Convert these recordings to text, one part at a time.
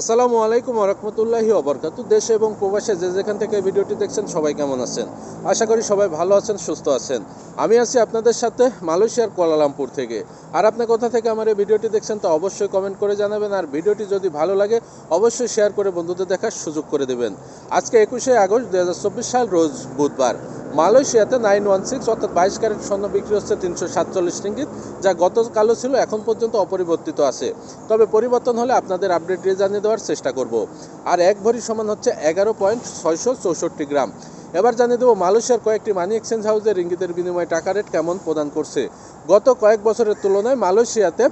আসসালামু আলাইকুম রহমতুল্লাহি অবরকাতু দেশে এবং প্রবাসে যে যেখান থেকে ভিডিওটি দেখছেন, সবাই কেমন আছেন? আশা করি সবাই ভালো আছেন, সুস্থ আছেন। আমি আছি আপনাদের সাথে মালয়েশিয়ার কোয়ালালামপুর থেকে। আর আপনি কোথা থেকে আমার এই ভিডিওটি দেখছেন তা অবশ্যই কমেন্ট করে জানাবেন। আর ভিডিওটি যদি ভালো লাগে, অবশ্যই শেয়ার করে বন্ধুদের দেখার সুযোগ করে দেবেন। আজকে একুশে আগস্ট দু হাজার চব্বিশ সাল, রোজ বুধবার। মালয়েশিয়াতে নাইন ওয়ান সিক্স অর্থাৎ বাইশ ক্যারেট স্বর্ণ বিক্রি হচ্ছে তিনশো সাতচল্লিশ রিঙ্গিত, যা গতকালও ছিল, এখন পর্যন্ত অপরিবর্তিত আছে। তবে পরিবর্তন হলে আপনাদের আপডেট দিয়ে জানিয়ে দেওয়ার চেষ্টা করব। আর এক ভরি সমান হচ্ছে এগারো পয়েন্ট ছয়শো চৌষট্টি গ্রাম। এবার জানিয়ে দেবো, মালয়েশিয়ার কয়েকটি মানি এক্সচেঞ্জ হাউসে রিঙ্গিতের বিনিময়ে টাকা রেট কেমন প্রদান করছে। গত কয়েক বছরের তুলনায় মালয়েশিয়াতে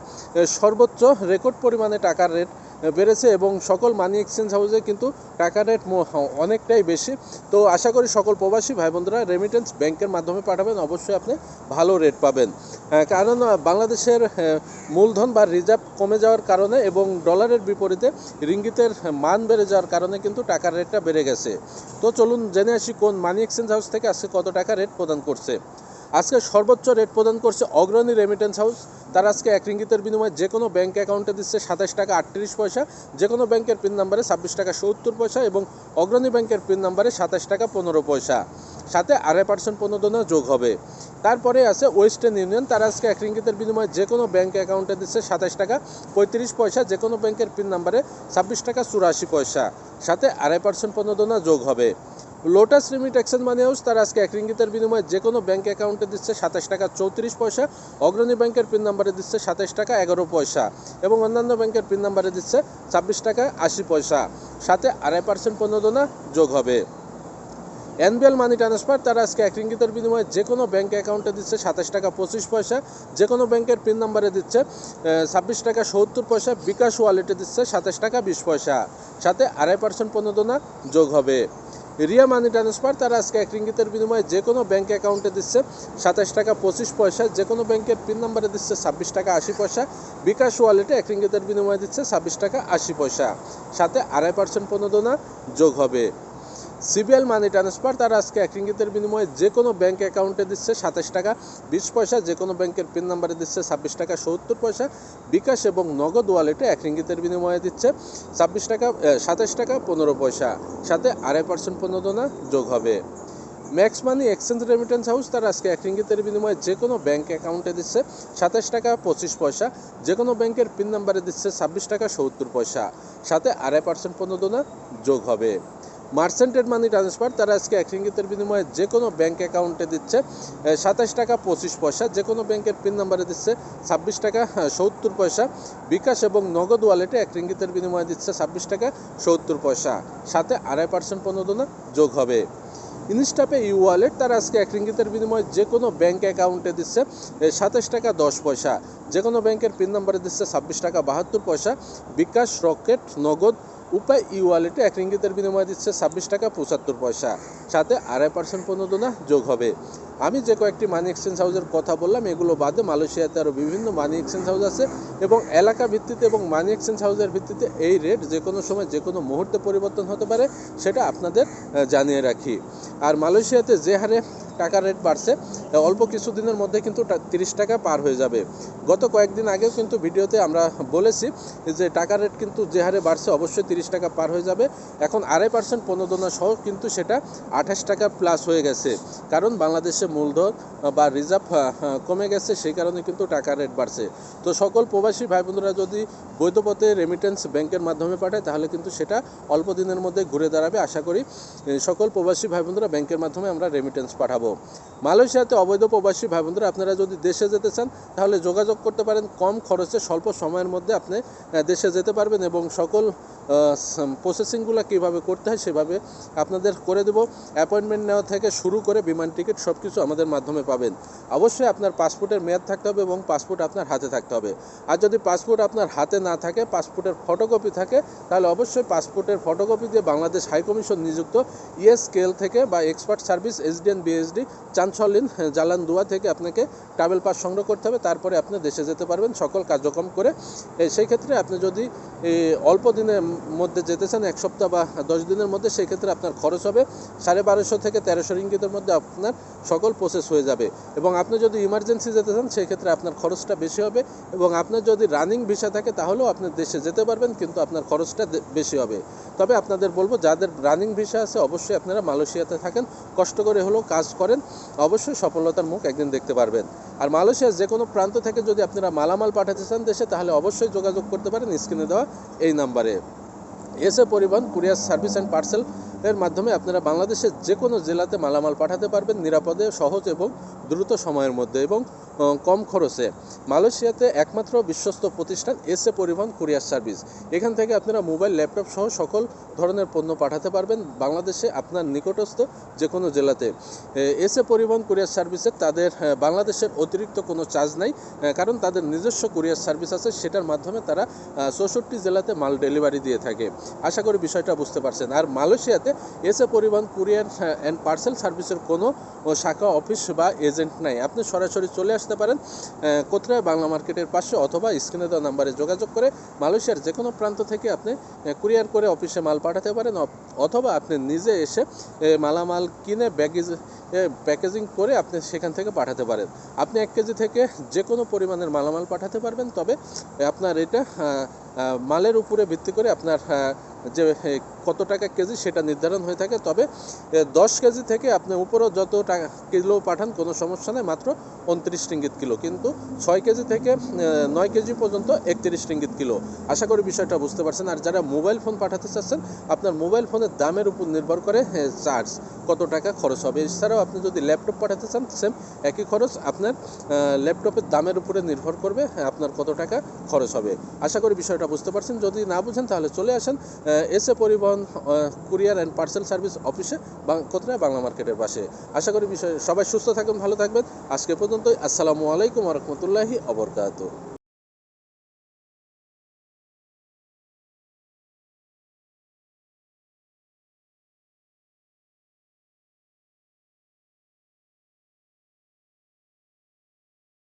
সর্বোচ্চ রেকর্ড পরিমাণে টাকার রেট বেড়েছে এবং সকল মানি এক্সচেঞ্জ হাউসে কিন্তু টাকা রেট অনেকটাই বেশি। তো আশা করি সকল প্রবাসী ভাই বোনরা রেমিটেন্স ব্যাংকের মাধ্যমে পাঠাবেন, অবশ্যই আপনি ভালো রেট পাবেন। কারণ বাংলাদেশের মূলধন বা রিজার্ভ কমে যাওয়ার কারণে এবং ডলারের বিপরীতে রিঙ্গিতের মান বেড়ে যাওয়ার কারণে কিন্তু টাকার রেটটা বেড়ে গেছে। তো চলুন জেনে আসি কোন মানি এক্সচেঞ্জ হাউস থেকে আজকে কত টাকা রেট প্রদান করছে। আজকে সর্বোচ্চ রেট প্রদান করছে অগ্রণী রেমিটেন্স হাউস তার আজকে এক রিঙ্গিতের বিনিময়ে যে কোনো ব্যাংক অ্যাকাউন্টে দিচ্ছে সাতাশ টাকা আটত্রিশ পয়সা, যে কোনো ব্যাংকের পিন নাম্বারে ছাব্বিশ টাকা সত্তর পয়সা এবং অগ্রণী ব্যাংকের পিন নাম্বারে সাতাশ টাকা পনেরো পয়সা। সাথে আড়াই পার্সেন্ট প্রণোদনা যোগ হবে। তারপরে আছে ওয়েস্টার্ন ইউনিয়ন তারা আজকে এক রিঙ্গিতের বিনিময়ে যে কোনো ব্যাঙ্ক অ্যাকাউন্টে দিচ্ছে সাতাশ টাকা পঁয়ত্রিশ পয়সা, যে কোনো ব্যাংকের পিন নাম্বারে ছাব্বিশ টাকা চুরাশি পয়সা। সাথে আড়াই পার্সেন্ট প্রণোদনা যোগ হবে। Lotus remit exchange money house তারা আজকে এক রিঙ্গিতের বিনিময়ে যে কোনো ব্যাংক অ্যাকাউন্টে দিচ্ছে সাতাশ টাকা চৌত্রিশ পয়সা, অগ্রণী ব্যাংকের পিন নাম্বারে দিচ্ছে সাতাশ টাকা এগারো পয়সা এবং অন্যান্য ব্যাংকের পিন নাম্বারে দিচ্ছে ছাব্বিশ টাকা আশি পয়সা। সাথে আড়াই পার্সেন্ট প্রণোদনা যোগ হবে। এনবিএল মানি ট্রান্সফার তারা আজকে এক রিঙ্গিতের বিনিময়ে যে কোনো ব্যাংক অ্যাকাউন্টে দিচ্ছে সাতাশ টাকা পঁচিশ পয়সা যে কোনো ব্যাংকের পিন নাম্বারে দিচ্ছে ছাব্বিশ টাকা সত্তর পয়সা, বিকাশ ওয়ালেটে দিচ্ছে সাতাশ টাকা বিশ পয়সা। সাথে আড়াই পার্সেন্ট প্রণোদনা যোগ হবে। রিয়া মানি ট্রান্সফার, তারা আজকে এক রিঙ্গিতের বিনিময়ে যে কোনো ব্যাঙ্ক অ্যাকাউন্টে দিচ্ছে সাতাশ টাকা পঁচিশ পয়সা যে কোনো ব্যাংকের পিন নাম্বারে দিচ্ছে ছাব্বিশ টাকা আশি পয়সা, বিকাশ ওয়ালেটে এক রিঙ্গিতের বিনিময়ে দিচ্ছে ছাব্বিশ টাকা আশি পয়সা। সাথে আড়াই পার্সেন্ট প্রণোদনা যোগ হবে। সিবিএল মানি ট্রান্সফার, তারা আজকে এক রিঙ্গিতের বিনিময়ে যে কোনো ব্যাংক অ্যাকাউন্টে দিচ্ছে সাতাশ টাকা, বিশ পয়সা যে কোনো ব্যাংকের পিন নাম্বারে দিচ্ছে ছাব্বিশ টাকা, সত্তর পয়সা, বিকাশ এবং নগদ ওয়ালেটে এক রিঙ্গিতের বিনিময়ে দিচ্ছে ছাব্বিশ টাকা সাতাশ টাকা, পনেরো পয়সা। সাথে আড়াই পার্সেন্ট প্রণোদনা যোগ হবে। Max money exchange remittance house তারা আজকে এক রিঙ্গিতের বিনিময়ে যে কোনো ব্যাংক অ্যাকাউন্টে দিচ্ছে সাতাশ টাকা, পঁচিশ পয়সা যে কোনো ব্যাংকের পিন নাম্বারে দিচ্ছে ছাব্বিশ টাকা, সত্তর পয়সা। সাথে আড়াই পার্সেন্ট প্রণোদনা যোগ হবে। মার্সেন্টেড মানি ট্রান্সফার, তারা আজকে এক রিঙ্গিতের বিনিময়ে যে কোনো ব্যাংক অ্যাকাউন্টে দিচ্ছে সাতাশ টাকা পঁচিশ পয়সা যে কোনো ব্যাংকের পিন নাম্বারে দিচ্ছে ছাব্বিশ টাকা সত্তর পয়সা, বিকাশ এবং নগদ ওয়ালেটে এক রিঙ্গিতের বিনিময়ে দিচ্ছে ছাব্বিশ টাকা সত্তর পয়সা, সাথে আড়াই পার্সেন্ট প্রণোদনা যোগ হবে। ইনস্টাপে ই ওয়ালেট, তারা আজকে এক রিঙ্গিতের বিনিময়ে যে কোনো ব্যাংক অ্যাকাউন্টে দিচ্ছে সাতাশ টাকা দশ পয়সা যে কোনো ব্যাংকের পিন নাম্বারে দিচ্ছে ছাব্বিশ টাকা বাহাত্তর পয়সা, বিকাশ, রকেট, নগদ উপায় ই ওয়ালেটে এক রিঙ্গিতের বিনিময়ে দিচ্ছে ছাব্বিশ টাকা পঁচাত্তর পয়সা। সাথে আড়াই পার্সেন্ট প্রণোদনা যোগ হবে। আমি যে কয়েকটি মানি এক্সচেঞ্জ হাউসের কথা বললাম, এগুলো বাদে মালয়েশিয়াতে আরও বিভিন্ন মানি এক্সচেঞ্জ হাউস আছে এবং এলাকা ভিত্তিতে এবং মানি এক্সচেঞ্জ হাউসের ভিত্তিতে এই রেট যে কোনো সময় যে কোনো মুহূর্তে পরিবর্তন হতে পারে, সেটা আপনাদের জানিয়ে রাখি। আর মালয়েশিয়াতে যে হারে টাকার রেট বাড়ছে অল্প কিছুদিনের মধ্যে কিন্তু তিরিশ টাকা পার হয়ে যাবে। গত কয়েকদিন আগেও কিন্তু ভিডিওতে আমরা বলেছি যে টাকার রেট কিন্তু যে হারে বাড়ছে অবশ্যই তিরিশ টাকা পার হয়ে যাবে। এখন আড়াই পার্সেন্ট প্রণোদনা সহ কিন্তু সেটা আঠাশ টাকা প্লাস হয়ে গেছে। কারণ বাংলাদেশে মূলধন বা রিজার্ভ কমে গেছে, সেই কারণে কিন্তু টাকার রেট বাড়ছে। তো সকল প্রবাসী ভাই বোনেরা যদি বৈধপথে রেমিটেন্স ব্যাংকের মাধ্যমে পাঠায়, তাহলে কিন্তু সেটা অল্প দিনের মধ্যে ঘুরে দাঁড়াবে। আশা করি সকল প্রবাসী ভাই বোনেরা ব্যাংকের মাধ্যমে আমরা রেমিটেন্স পাঠাবো। মালয়েশিয়াতে অবৈধ প্রবাসী ভাই বোনেরা আপনারা যদি দেশে যেতে চান, তাহলে যোগাযোগ করতে পারেন কম খরচে, স্বল্প সময়ের মধ্যে আপনি দেশে যেতে পারবেন এবং সকল প্রসেসিংগুলো কীভাবে করতে হয় সেভাবে আপনাদের করে দেবো। অ্যাপয়েন্টমেন্ট নেওয়া থেকে শুরু করে বিমান টিকিট সব কিছু আমাদের মাধ্যমে পাবেন। অবশ্যই আপনার পাসপোর্টের মেয়াদ থাকতে হবে এবং পাসপোর্ট আপনার হাতে থাকতে হবে। আর যদি পাসপোর্ট আপনার হাতে না থাকে, পাসপোর্টের ফটোকপি থাকে, তাহলে অবশ্যই পাসপোর্টের ফটোকপি দিয়ে বাংলাদেশ হাইকমিশন নিযুক্ত ইএস স্কেল থেকে বা এক্সপার্ট সার্ভিস এসডিএন বিএসডি চাঞ্চলিন জালান দুয়া থেকে আপনাকে ট্রাভেল পাস সংগ্রহ করতে হবে, তারপরে আপনি দেশে যেতে পারবেন, সকল কার্যক্রম করে। সেই ক্ষেত্রে আপনি যদি অল্প দিনের মধ্যে যেতে চান, এক সপ্তাহ বা দশ দিনের মধ্যে, সেই ক্ষেত্রে আপনার খরচ হবে সাড়ে বারোশো থেকে তেরোশো রিঙ্গিতের মধ্যে আপনার সকল প্রসেস হয়ে যাবে। এবং আপনি যদি ইমার্জেন্সি যেতে চান, সেই ক্ষেত্রে আপনার খরচটা বেশি হবে। এবং আপনার যদি রানিং ভিসা থাকে, তাহলেও আপনি দেশে যেতে পারবেন, কিন্তু আপনার খরচটা বেশি হবে। তবে আপনাদের বলব, যাদের রানিং ভিসা আছে, অবশ্যই আপনারা মালয়েশিয়াতে থাকেন, কষ্ট করে হলেও কাজ করেন। অবশ্যই সফলতার মুখ একদিন দেখতে পারবেন। আর মালয়েশিয়ার যে কোনো প্রান্ত থেকে যদি আপনারা মালামাল পাঠাতে চান, দেশে তাহলে অবশ্যই যোগাযোগ করতে পারেন। স্ক্রিনে দেওয়া এই নাম্বারে। এসে পরিবহন, কুরিয়ার সার্ভিস অ্যান্ড পার্সেল এর মাধ্যমে আপনারা বাংলাদেশের যে কোনো জেলাতে মালামাল পাঠাতে পারবেন নিরাপদে, সহজ এবং দ্রুত সময়ের মধ্যে। এবং কম খরচে। মালয়েশিয়াতে একমাত্র বিশ্বস্ত প্রতিষ্ঠান এসে পরিবহন কুরিয়ার সার্ভিস। এখান থেকে আপনারা মোবাইল, ল্যাপটপ সহ সকল ধরনের পণ্য পাঠাতে পারবেন বাংলাদেশে আপনার নিকটস্থ যে কোনো জেলাতে এসে পরিবহন কুরিয়ার সার্ভিসে তাদের বাংলাদেশের অতিরিক্ত কোনো চার্জ নাই কারণ তাদের নিজস্ব কুরিয়ার সার্ভিস আছে, সেটার মাধ্যমে তারা চৌষট্টি জেলাতে মাল ডেলিভারি দিয়ে থাকে। আশা করি বিষয়টা বুঝতে পারছেন। আর মালয়েশিয়াতে এসে পরিবহন কুরিয়ার অ্যান্ড পার্সেল সার্ভিসের কোনো শাখা, অফিস বা এজেন্ট নাই। আপনি সরাসরি চলে আসতে পারেন কোথায় বাংলা মার্কেটের পাশে অথবা স্ক্রিনে দেওয়া নাম্বারে যোগাযোগ করে মালয়েশিয়ার যে কোনো প্রান্ত থেকে আপনি কুরিয়ার করে অফিসে মাল পাঠাতে পারেন অথবা আপনি নিজে এসে মালামাল কিনে ব্যাগেজ প্যাকেজিং করে আপনি সেখান থেকে পাঠাতে পারেন। আপনি এক কেজি থেকে যে কোনো পরিমাণের মালামাল পাঠাতে পারবেন, তবে আপনার এটা মালের উপরে ভিত্তি করে আপনার যে কত টাকা কেজি সেটা নির্ধারণ হয়ে থাকে। তবে দশ কেজি থেকে আপনি উপরও যত টাকা কিলো পাঠান, কোনো সমস্যা নেই, মাত্র উনত্রিশ রিঙ্গিত কিলো। কিন্তু ছয় কেজি থেকে নয় কেজি পর্যন্ত একত্রিশ রিঙ্গিত কিলো। আশা করি বিষয়টা বুঝতে পারছেন। আর যারা মোবাইল ফোন পাঠাতে চাচ্ছেন, আপনার মোবাইল ফোনের দামের উপর নির্ভর করে চার্জ কত টাকা খরচ হবে। এছাড়াও আপনি যদি ল্যাপটপ পাঠাতে চান, সেম একই খরচ আপনার ল্যাপটপের দামের উপরে নির্ভর করবে, আপনার কত টাকা খরচ হবে। আশা করি বিষয়টা বুঝতে পারছেন। যদি না বুঝেন, তাহলে চলে আসেন এসে পরিবহন কুরিয়ার অ্যান্ড পার্সেল সার্ভিস অফিসে কোথায় বাংলা মার্কেটের পাশে। আশা করি বিষয়ে সবাই সুস্থ থাকবেন ভালো থাকবেন। আজকে পর্যন্তই। আসসালামু আলাইকুম রহমতুল্লাহি অবরকাত